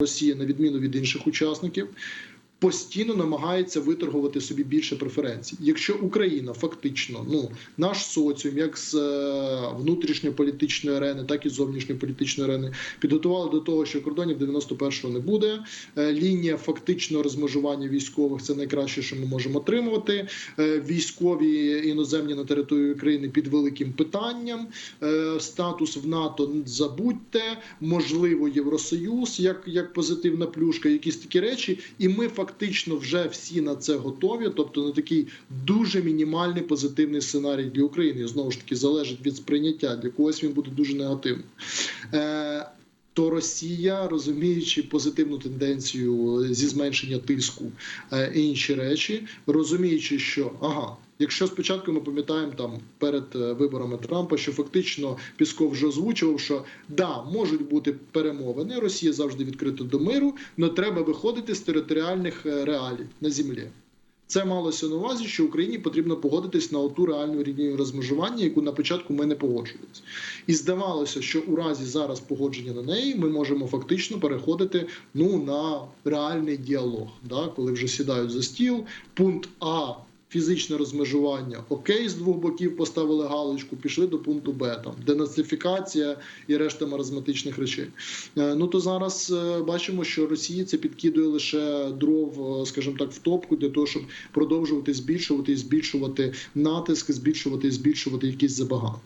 Росія, на відміну від інших учасників, постійно намагається виторгувати собі більше преференцій. Якщо Україна фактично, ну наш соціум, як з е, внутрішньополітичної арени, так і з зовнішньополітичної арени, підготували до того, що кордонів 91-го не буде. Е, Лінія фактичного розмежування військових це найкраще, що ми можемо отримувати. Е, Військові іноземні на території України під великим питанням. Статус в НАТО забудьте, можливо, Євросоюз як, як позитивна плюшка, якісь такі речі, і ми фактично вже всі на це готові. Тобто на такий дуже мінімальний позитивний сценарій для України. Знову ж таки залежить від сприйняття. Для когось він буде дуже негативним. Е, то Росія, розуміючи позитивну тенденцію зі зменшення тиску е, і інші речі, розуміючи, що ага, якщо спочатку ми пам'ятаємо там перед е, виборами Трампа, що фактично Пісков вже озвучував, що да, можуть бути перемовини, Росія завжди відкрита до миру, але треба виходити з територіальних е, реалій на землі. Це малося на увазі, що Україні потрібно погодитись на оту реальну лінію розмежування, яку на початку ми не погоджувалися. І здавалося, що у разі зараз погодження на неї ми можемо фактично переходити ну на реальний діалог, да, коли вже сідають за стіл. Пункт А. Фізичне розмежування окей, з двох боків поставили галочку, пішли до пункту Б, там денацифікація і решта маразматичних речей. Е, Ну то зараз е, бачимо, що Росії це підкидує лише дров, е, скажімо так, в топку для того, щоб продовжувати збільшувати і збільшувати натиск, збільшувати і збільшувати якісь забаганки.